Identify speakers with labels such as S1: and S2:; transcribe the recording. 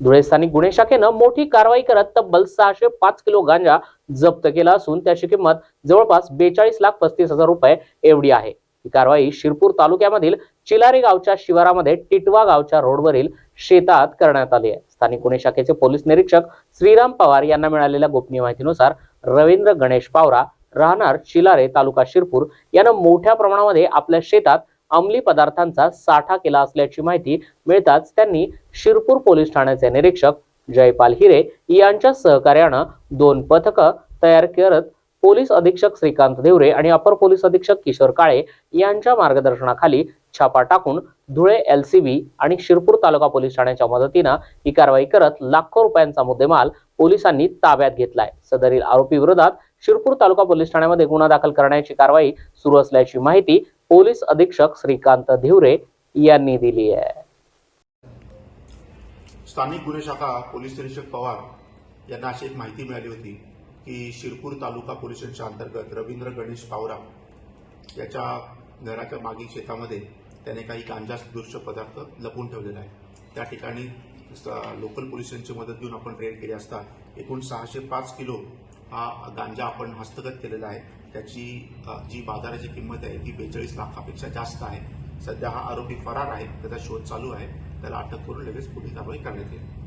S1: धुळे स्थानिक गुन्हे शाखेनं मोठी कारवाई करत तब्बल सहाशे पाच किलो गांजा जप्त केला असून त्याची किंमत जवळपास बेचाळीस लाख पस्तीस हजार रुपये एवढी आहे. ही कारवाई शिरपूर तालुक्यामधील चिलारी गावच्या शिवारामध्ये टिटवा गावच्या रोडवरील शेतात करण्यात आली आहे. स्थानिक गुन्हे शाखेचे पोलीस निरीक्षक श्रीराम पवार यांना मिळालेल्या गोपनीय माहितीनुसार रवींद्र गणेश पावरा राहणार चिलारे तालुका शिरपूर यानं मोठ्या प्रमाणामध्ये आपल्या शेतात अंमली पदार्थांचा साठा केला असल्याची माहिती मिळताच त्यांनी शिरपूर पोलीस ठाण्याचे निरीक्षक जयपाल हिरे यांच्या सहकार्यानं दोन पथकं तयार करत पोलीस अधीक्षक श्रीकांत देवरे आणि अपर पोलीस अधीक्षक किशोर काळे यांच्या मार्गदर्शनाखाली छापा टाकून धुळे एलसीबी आणि शिरपूर तालुका पोलीस ठाण्याच्या मदतीनं ही कारवाई करत लाखो रुपयांचा मुद्देमाल पोलिसांनी ताब्यात घेतलाय. सदरील आरोपी विरोधात शिरपूर तालुका पोलीस ठाण्यामध्ये गुन्हा दाखल करण्याची कारवाई सुरू असल्याची माहिती पोलीस अधीक्षक श्रीकांत धिवरे यांनी दिली आहे.
S2: स्थानिक गुन्हे शाखा पोलीस निरीक्षक पवार यांना अशी एक माहिती मिळाली होती की शिरपूर तालुका पोलीस स्टेशनच्या अंतर्गत रवींद्र गणेश पावरा याच्या घराच्या मागील शेतामध्ये त्याने काही गांजा दृश्य पदार्थ लपवून ठेवलेला आहे त्या ठिकाणी लोकल पोलिसांची मदत घेऊन आपण रेड केली असता एकूण सहाशे पाच किलो हा गांजा आपण हस्तगत केलेला आहे. त्याची जी बाजाराची किंमत आहे ती बेचाळीस लाखापेक्षा जास्त आहे. सध्या हा आरोपी फरार आहे. त्याचा शोध चालू आहे. त्याला अटक करून लगेच पुढील कारवाई करण्यात येईल.